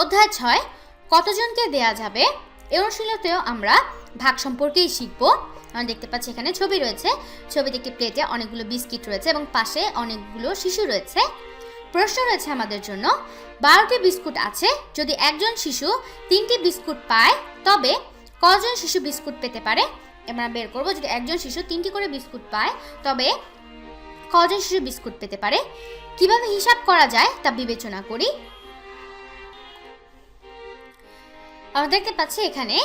অধ্যায় ছয়, কতজনকে দেয়া যাবে? এই অনুশীলনতেও আমরা ভাগ সম্পর্কেই শিখব। আমরা দেখতে পাচ্ছি এখানে ছবি রয়েছে। ছবিতে একটি প্লেটে অনেকগুলো বিস্কিট রয়েছে এবং পাশে অনেকগুলো শিশু রয়েছে। প্রশ্ন রয়েছে আমাদের জন্য, বারোটি বিস্কুট আছে, যদি একজন শিশু তিনটি বিস্কুট পায়, তবে কজন শিশু বিস্কুট পেতে পারে? আমরা বের করব, যদি একজন শিশু তিনটি করে বিস্কুট পায়, তবে কজন শিশু বিস্কুট পেতে পারে? কীভাবে হিসাব করা যায় তা বিবেচনা করি। আমরা দেখতে পাচ্ছি এখানে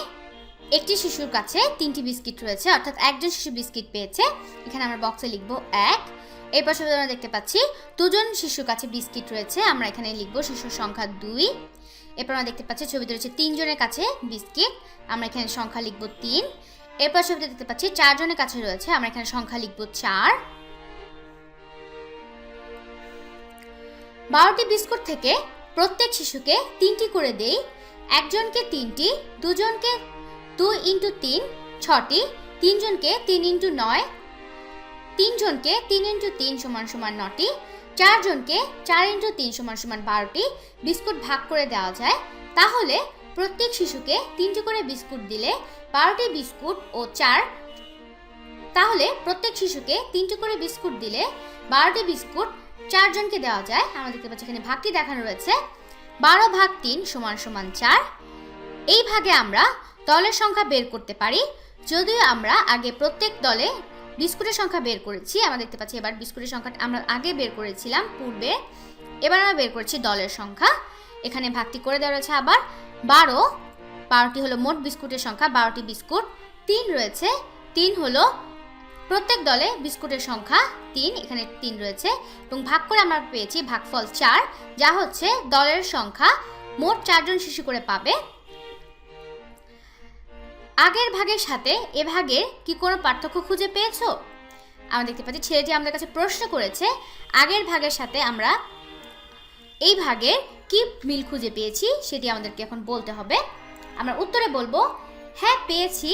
একটি শিশুর কাছে তিনটি বিস্কিট রয়েছে, অর্থাৎ একজন শিশু বিস্কিট পেয়েছে। এখানে আমরা বক্সে লিখব এক। এই পাশে আমরা দেখতে পাচ্ছি দুজন শিশুর কাছে বিস্কিট রয়েছে, আমরা এখানে লিখব শিশুর সংখ্যা দুই। এরপর আমরা দেখতে পাচ্ছি ছবিতে রয়েছে তিনজনের কাছে বিস্কিট, আমরা এখানে সংখ্যা লিখব তিন। এরপর ছবিতে দেখতে পাচ্ছি চারজনের কাছে রয়েছে, আমরা এখানে সংখ্যা লিখব চার। বারোটি বিস্কুট থেকে প্রত্যেক শিশুকে তিনটি করে দেই একজনকে তিনটি, দুজনকে দুই ইন্টু তিন, ছটি, তিনজনকে তিন ইন্টু নয়, তিনজনকে তিন ইন্টু তিন সমান সমান নটি, চারজনকে চার ইন্টু তিন সমান সমান বারোটি বিস্কুট ভাগ করে দেওয়া যায়। তাহলে প্রত্যেক শিশুকে তিনটি করে বিস্কুট দিলে বারোটি বিস্কুট ও চার। তাহলে প্রত্যেক শিশুকে তিনটি করে বিস্কুট দিলে বারোটি বিস্কুট চারজনকে দেওয়া যায়। আমরা দেখতে পাচ্ছি এখানে ভাগটি দেখানো রয়েছে। বারো ভাগ তিন সমান সমান চার। এই ভাগে আমরা দলের সংখ্যা বের করতে পারি। যদিও আমরা আগে প্রত্যেক দলে বিস্কুটের সংখ্যা বের করেছি, আমরা দেখতে পাচ্ছি এবার বিস্কুটের সংখ্যাটা আমরা আগে বের করেছিলাম পূর্বে, এবার আমরা বের করেছি দলের সংখ্যা। এখানে ভাগটি করে দেওয়া রয়েছে আবার। বারো, বারোটি হলো মোট বিস্কুটের সংখ্যা, বারোটি বিস্কুট, তিন রয়েছে, তিন হলো প্রত্যেক দলে বিস্কুটের সংখ্যা তিন, এখানে তিন রয়েছে, এবং ভাগ করে আমরা পেয়েছি ভাগফল চার, যা হচ্ছে দলের সংখ্যা। মোট চারজন শিশু করে পাবে। আগের ভাগের সাথে এ ভাগের কি কোনো পার্থক্য খুঁজে পেয়েছ? আমরা দেখতে পাচ্ছি, ছেলেটি আমাদের কাছে প্রশ্ন করেছে, আগের ভাগের সাথে আমরা এই ভাগের কি মিল খুঁজে পেয়েছি, সেটি আমাদেরকে এখন বলতে হবে। আমরা উত্তরে বলব হ্যাঁ পেয়েছি।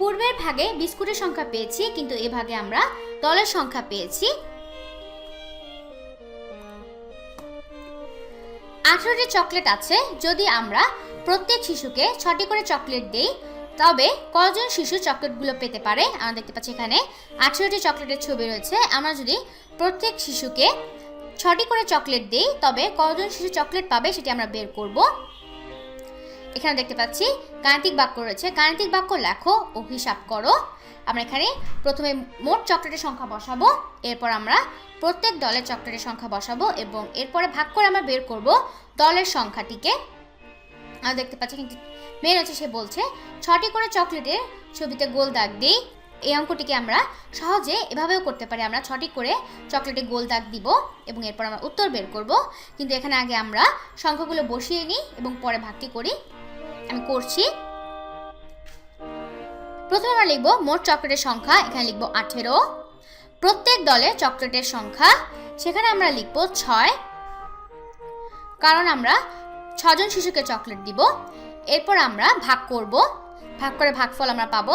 পূর্বের ভাগে বিস্কুটের সংখ্যা পেয়েছি, কিন্তু এ ভাগে আমরা দলের সংখ্যা পেয়েছি। আঠারোটি চকলেট আছে, যদি আমরা প্রত্যেক শিশুকে ছটি করে চকলেট দেই, তবে কজন শিশু চকলেটগুলো পেতে পারে? আমরা দেখতে পাচ্ছি এখানে আঠেরোটি চকলেটের ছবি রয়েছে। আমরা যদি প্রত্যেক শিশুকে ছটি করে চকলেট দিই, তবে কজন শিশু চকলেট পাবে সেটি আমরা বের করব। এখানে দেখতে পাচ্ছি, গাণিতিক বাক্য রয়েছে। গাণিতিক বাক্য লেখো ও হিসাব করো। আমরা এখানে প্রথমে মোট চকলেটের সংখ্যা বসাবো, এরপর আমরা প্রত্যেক দলের চকলেটের সংখ্যা বসাবো এবং এরপরে ভাগ করে আমরা বের করব দলের সংখ্যাটিকে। আমরা দেখতে পাচ্ছি কিন্তু মেন হচ্ছে সে বলছে, ছটি করে চকলেটের ছবিতে গোল দাগ দিই। এই অঙ্কটিকে আমরা সহজে এভাবেও করতে পারি। আমরা ছটি করে চকলেটে গোল দাগ দিব এবং এরপর আমরা উত্তর বের করব। কিন্তু এখানে আগে আমরা সংখ্যাগুলো বসিয়ে নিই এবং পরে ভাগটি করি। আমি করছি। প্রথমে আমরা লিখব মোট চকলেটের সংখ্যা, এখানে লিখব আঠেরো। প্রত্যেক দলে চকলেটের সংখ্যা, সেখানে আমরা লিখব ছয়। কারণ আমরা ছজন শিশুকে চকলেট দিব, এরপর আমরা ভাগ করব। ভাগ করে ভাগফল আমরা পাবো।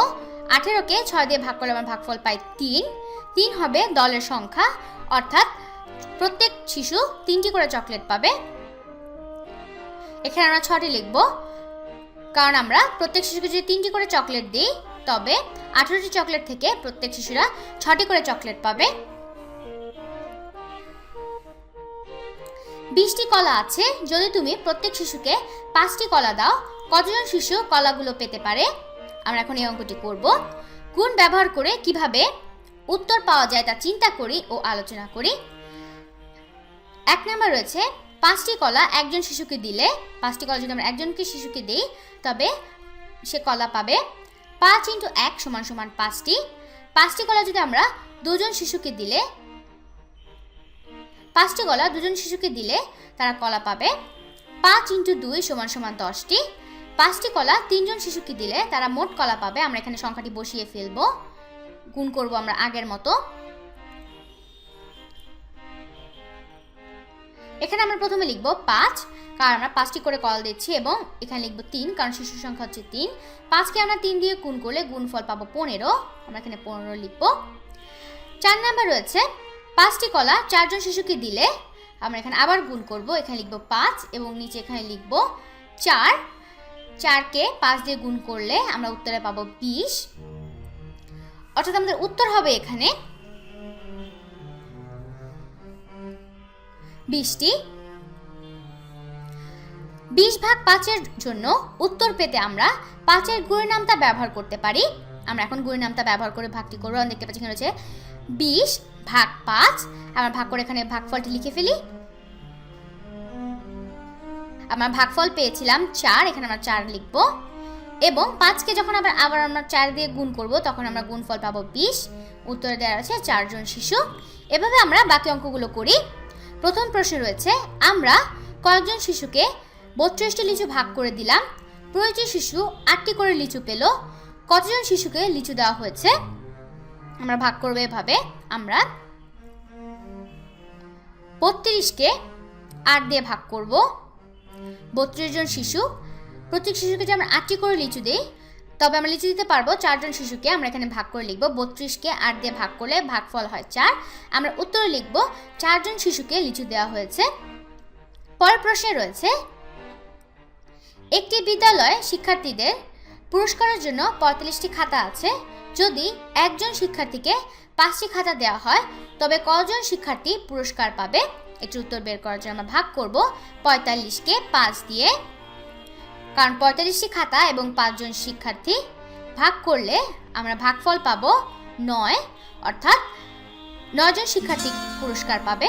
আঠেরোকে ছয় দিয়ে ভাগ করলে আমরা ভাগফল পাই তিন। তিন হবে দলের সংখ্যা, অর্থাৎ প্রত্যেক শিশু তিনটি করে চকলেট পাবে। এখানে আমরা ছটি লিখব। কারণ আমরা প্রত্যেক শিশুকে যদি তিনটি করে চকলেট দিই, তবে আঠেরোটি চকলেট থেকে প্রত্যেক শিশুরা ছটি করে চকলেট পাবে। বিশটি কলা আছে, যদি তুমি প্রত্যেক শিশুকে পাঁচটি কলা দাও, কতজন শিশু কলাগুলো পেতে পারে? আমরা এখন এই অঙ্কটি করব। গুণ ব্যবহার করে কীভাবে উত্তর পাওয়া যায় তা চিন্তা করি ও আলোচনা করি। এক নম্বর রয়েছে পাঁচটি কলা একজন শিশুকে দিলে, পাঁচটি কলা যদি আমরা একজনকে শিশুকে দিই, তবে সে কলা পাবে পাঁচ ইন্টু এক সমান সমান পাঁচটি। পাঁচটি কলা যদি আমরা দুজন শিশুকে দিলে, পাঁচটি কলা দুজন শিশুকে দিলে তারা কলা পাবে পাঁচ ইন্টু দুই সমান সমান দশটি। পাঁচটি কলা তিনজন শিশুকে দিলে তারা মোট কলা পাবে। আমরা এখানে সংখ্যাটি বসিয়ে ফেলব। গুণ করব আমরা আগের মতো। এখানে আমরা প্রথমে লিখব পাঁচ, কারণ আমরা পাঁচটি করে কল দিচ্ছি, এবং এখানে লিখব তিন, কারণ শিশুর সংখ্যা হচ্ছে তিন। পাঁচকে আমরা তিন দিয়ে গুণ করলে গুণফল পাবো পনেরো, আমরা এখানে পনেরো লিখব। চার নাম্বার রয়েছে, পাঁচটি কলা চারজন শিশুকে দিলে আমরা এখানে আবার গুণ করব, এখানে লিখব পাঁচ, এবং নিচে এখানে লিখব চার। চারকে পাঁচ দিয়ে গুণ করলে আমরা উত্তরে পাবো বিশ। অর্থাৎ আমাদের উত্তর হবে এখানে বিশটি বিশ ভাগ পাঁচের জন্য উত্তর পেতে আমরা পাঁচের গুণের নামটা ব্যবহার করতে পারি। আমরা এখন গুণের নামটা ব্যবহার করে ভাগটি করব? আমরা দেখতে পাচ্ছি এখানে হচ্ছে বিশ ভাগ পাঁচ। আমরা ভাগ করে এখানে ভাগফলটি লিখে ফেলি। আমরা ভাগফল পেয়েছিলাম চার, এখানে আমরা চার লিখব। এবং পাঁচকে যখন আবার আবার আমরা চার দিয়ে গুণ করব, তখন আমরা গুণফল পাবো বিশ। উত্তরে দেওয়া আছে চারজন শিশু। এভাবে আমরা বাকি অঙ্কগুলো করি। প্রথম প্রশ্ন রয়েছে, আমরা কয়েকজন শিশুকে বত্রিশটি লিচু ভাগ করে দিলাম। প্রয়োজন শিশু আটটি করে লিচু পেল। কতজন শিশুকে লিচু দেওয়া হয়েছে? আমরা ভাগ করব এভাবে। আমরা বত্রিশকে আট দিয়ে ভাগ করব। বত্রিশ জন শিশু, প্রত্যেক শিশুকে যদি আমরা আটটি করে লিচু দিই তবে আমরা লিচু দিতে পারব চারজন শিশুকে আমরা এখানে ভাগ করে লিখব। বত্রিশকে আট দিয়ে ভাগ করলে ভাগফল হয় চার। আমরা উত্তরে লিখব চারজন শিশুকে লিচু দেওয়া হয়েছে। পরের প্রশ্নে রয়েছে, একটি বিদ্যালয়ে শিক্ষার্থীদের পুরস্কারের জন্য পঁয়তাল্লিশটি খাতা আছে। যদি একজন শিক্ষার্থীকে পাঁচটি খাতা দেওয়া হয়, তবে কজন শিক্ষার্থী পুরস্কার পাবে? একটি উত্তর বের করার জন্য আমরা ভাগ করব। পঁয়তাল্লিশকে পাঁচ দিয়ে কারণ পঁয়তাল্লিশটি খাতা এবং পাঁচজন শিক্ষার্থী ভাগ করলে আমরা ভাগফল পাব নয়, অর্থাৎ নয়জন শিক্ষার্থী পুরস্কার পাবে।